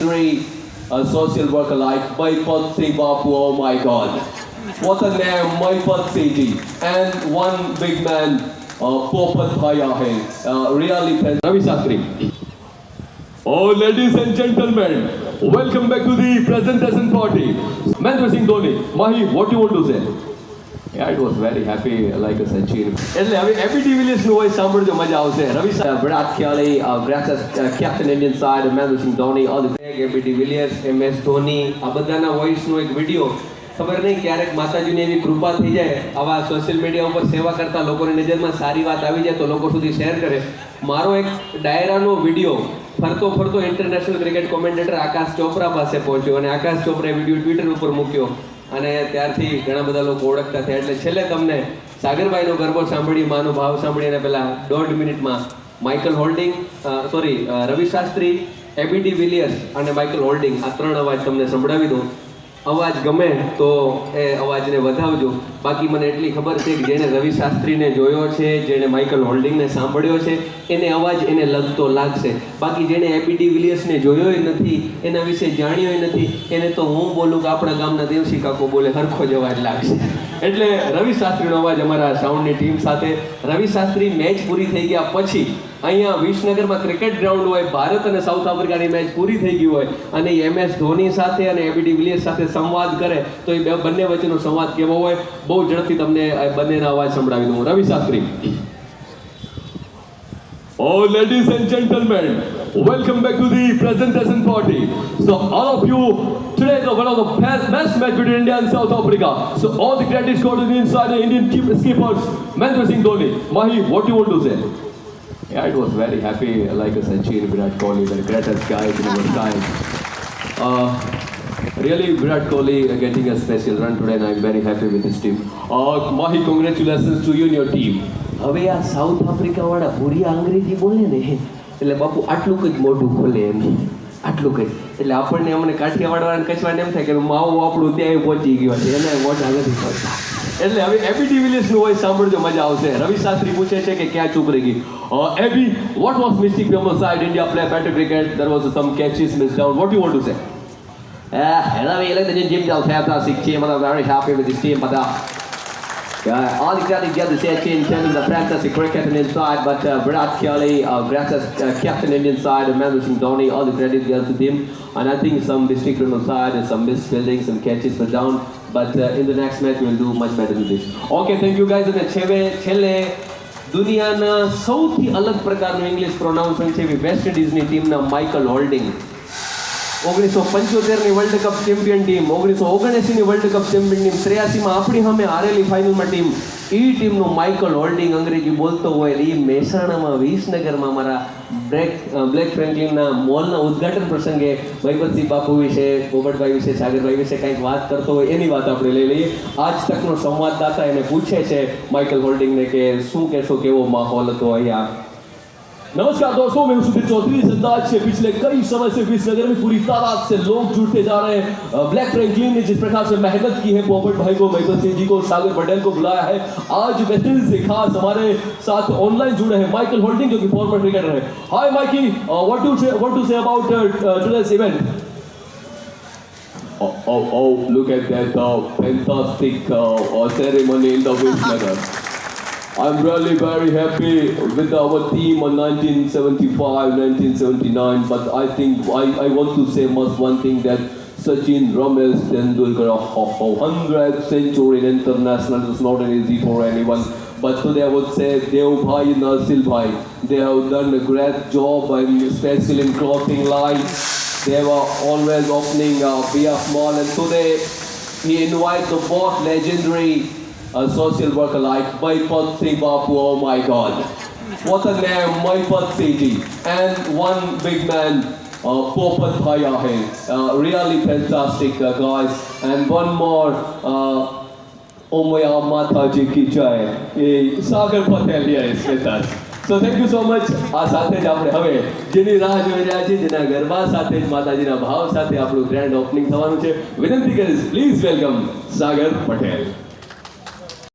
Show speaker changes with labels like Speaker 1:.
Speaker 1: three a social worker like Maipatsi Bapu, oh my god. What a name, Maipatsi ji. And one big man, uh, Popat Thaya hai. Uh, really fantastic.
Speaker 2: Ravi Shastri. Oh, ladies and gentlemen, welcome back to the presentation party. Mahendra Singh Dhoni, Mahi, what do you want to say?
Speaker 3: Yeah, it was very happy like a century.
Speaker 4: એટલે હવે એબી de Villiers નું હોય સાંભળજો મજા આવશે રવિ વિરાટ કોહલી ગ્રેસસ captain Indian side Mahendra Singh Dhoni all the બેગ AB de Villiers MS Dhoni આ બધાના વોઇસ નો એક વિડિયો ખબર નહીં ક્યારેક માતાજીની એવી કૃપા થઈ જાય આવા સોશિયલ મીડિયા ઉપર સેવા કરતા લોકોની નજરમાં સારી વાત આવી જાય તો લોકો સુધી શેર કરે મારો એક ડાયરાનો વિડીયો ફરતો ફરતો international cricket commentator Akash Chopra પાસે પહોંચ્યો અને આકાશ ચોપરાએ વિડીયો ટ્વિટર ઉપર મૂક્યો અને ત્યારથી ઘણા બધા લોકો ઓળખતા થયા એટલે છેલ્લે તમને સાગરભાઈનો ગરબો સાંભળી માનો ભાવ સાંભળી અને પહેલાં દોઢ મિનિટમાં Michael Holding sorry Ravi Shastri AB de Villiers અને માઇકલ હોલ્ડિંગ આ ત્રણ અવાજ તમને સંભળાવી દઉં અવાજ ગમે તો એ અવાજને વધાવજો બાકી મને એટલી ખબર છે કે જેણે રવિ શાસ્ત્રીને જોયો છે જેણે માઇકલ હોલ્ડિંગને સાંભળ્યો છે એને અવાજ એને લગતો લાગશે બાકી જેણે એપીડી વિલિયર્સને જોયોય નથી એના વિશે જાણ્યોય નથી એને તો હું બોલું કે આપણા ગામના દેવસી કાકો બોલે હરખો જ અવાજ લાગશે એટલે રવિ શાસ્ત્રીનો અવાજ અમારા સાઉન્ડની ટીમ સાથે રવિ શાસ્ત્રી મેચ પૂરી થઈ ગયા પછી અહીંયા વિસનગરમાં ક્રિકેટ ગ્રાઉન્ડ હોય ભારત અને સાઉથ આફ્રિકાની મેચ પૂરી થઈ ગઈ હોય અને એમ એસ ધોની સાથે અને એબી ડિવિલિયર્સ સાથે સંવાદ કરે તો એ બે બંને વચ્ચેનો સંવાદ કેવો હોય બહુ ઝડપથી તમને બંનેના અવાજ સંભળાવી દઉં Ravi Shastri
Speaker 2: oh ladies and gentlemen Welcome back to the presentation party. So all of you, today is one of the best, best match between India and South Africa. So all the credit is goes to the inside the Indian skippers, Mahendra Singh Dhoni. Mahi, what do you want to say?
Speaker 3: Yeah, it was very happy, like a century Virat Kohli, the greatest guy in our time. Uh, Really, Virat Kohli getting a special run today and I'm very happy with his team.
Speaker 2: Uh, Mahi, congratulations to you and your team.
Speaker 5: હવે આ south આફ્રિકાવાળા પૂરી અંગ્રેજી બોલે ને એટલે બાપુ આટલું જ મોઢું ખોલે એમ આટલું જ એટલે આપણને અમને કાઠિયાવાડવાળાને કચવાને એમ થાય કે માવું આપણું ત્યાં પહોંચી ગયો છે એને મોઢા નથી પહોંચતા
Speaker 4: એટલે હવે એબી ડિવિલિયર્સનું હોય સાંભળજો મજા આવશે રવિ શાસ્ત્રી પૂછે છે કે ક્યાં ચૂક રહી ગઈ AB what was mistake from side India play better cricket there was some catches miss down what you want to
Speaker 3: say Ravi એટલે જે જીમ જાવ થયા હતા શીખીએ બધા વેરી હેપી વિથ ટીમ બધા Yeah, all the credit goes to in terms of the fantastic cricket and inside, but uh, Virat Kohli, uh, uh, captain Indian side, Mahendra Singh Dhoni, all the credit goes to him. And I think some district criminal side and some missed fielding, some catches were down. But uh, in the next match, we'll do much better than this. Okay, thank you guys. And છેલ્લે છેલ્લે Duniana, South, અલગ પ્રકારનું English પ્રોનાઉન્સમેન્ટ છે એવી waste ઇન્ડિઝની ટીમના Michael Holding.
Speaker 4: ઓગણીસો પંચોતેરની world cup champion team ઓગણીસો ઓગણએંસીની વર્લ્ડ કપ ચેમ્પિયન ટીમ ત્રેયાસીમાં આપણી સામે હારેલી ફાઇનલમાં ટીમ એ ટીમનું માઇકલ હોલ્ડિંગ અંગ્રેજી બોલતો હોય એ મહેસાણામાં વિસનગરમાં મારા બ્રેક બ્લેક ફ્રેન્કલિનના મોલના ઉદઘાટન પ્રસંગે ભગવતસિંહ બાપુ વિશે ગોબરભાઈ વિશે સાગરભાઈ વિશે કંઈક વાત કરતો હોય એની વાત આપણે લઈ લઈએ આજ તકનો સંવાદદાતા એને પૂછે છે માઇકલ હોલ્ડિંગને કે શું કહેશો કેવો માહોલ હતો અહીંયા नमस्कार दोस्तों मैं सुधीर चौधरी जिंदाज से पिछले कई समय से विश्वनगर में पूरी तादाद से लोग जुटते जा रहे हैं ब्लैक फ्रेंकलिन ने जिस प्रकार से मेहनत की है पोपट भाई को महबल सिंह जी को सागर पटेल को बुलाया है आज वेस्टइंडीज से खास हमारे साथ ऑनलाइन जुड़े हैं माइकल होल्डिंग जो कि फॉर्मर क्रिकेटर है hi Mikey what to what to say about today's event
Speaker 1: Oh, oh, oh, look at that uh, fantastic uh, ceremony in the Whistler. I'm really very happy with our team on 1975, 1979, but I think I, I want to say must one thing that Sachin Ramesh Tendulkar of, of 100th century international is not easy for anyone. But today I would say Dev Bhai and Bhai, they have done a great job, and especially in clothing line. They were always opening uh, BF Mall, and today he invited the both legendary a social worker like my Singh Bapu, oh my god. What a name, my Singh, ji. And one big man, uh, Popat Bhaiya Uh, really fantastic uh, guys. And one more, uh, Omaya Mata ji ki jai. Sagar Patel is with us. So thank you so much. આ સાથે જ આપણે હવે જેની રાહ જોઈ રહ્યા છીએ જેના Jina સાથે જ માતાજીના ભાવ opening. આપણું grand opening please welcome Sagar Patel.